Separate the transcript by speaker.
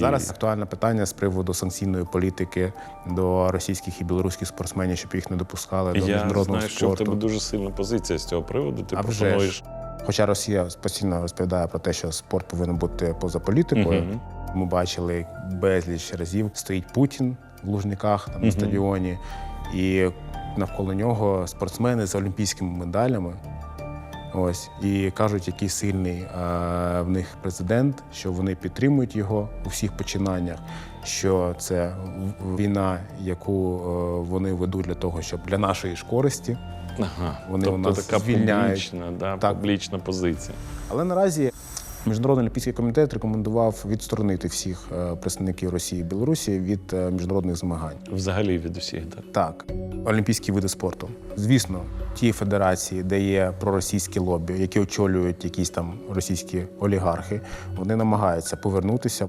Speaker 1: Зараз актуальне питання з приводу санкційної політики до російських і білоруських спортсменів, щоб їх не допускали до
Speaker 2: я
Speaker 1: міжнародного
Speaker 2: знаю, що в тебе дуже сильна позиція з цього приводу. Ти
Speaker 1: А
Speaker 2: пропонуєш.
Speaker 1: Хоча Росія постійно розповідає про те, що спорт повинен бути поза політикою.
Speaker 2: Мгм.
Speaker 1: Ми бачили безліч разів стоїть Путін в Лужниках там,
Speaker 2: Мгм.
Speaker 1: на стадіоні, і навколо нього спортсмени з олімпійськими медалями. Ось і кажуть, який сильний е, в них президент, що вони підтримують його у всіх починаннях. Що це війна, яку е, вони ведуть для того, щоб для нашої ж користі.
Speaker 2: Ага.
Speaker 1: Вони
Speaker 2: тобто
Speaker 1: у нас
Speaker 2: така
Speaker 1: звільняють.
Speaker 2: публічна, да,
Speaker 1: Так.
Speaker 2: публічна позиція.
Speaker 1: Але наразі Міжнародний олімпійський комітет рекомендував відсторонити всіх е, представників Росії і Білорусі від міжнародних змагань.
Speaker 2: Взагалі від усіх. Так.
Speaker 1: Так, олімпійські види спорту. Звісно, ті федерації, де є проросійські лобі, які очолюють якісь там російські олігархи, вони намагаються повернутися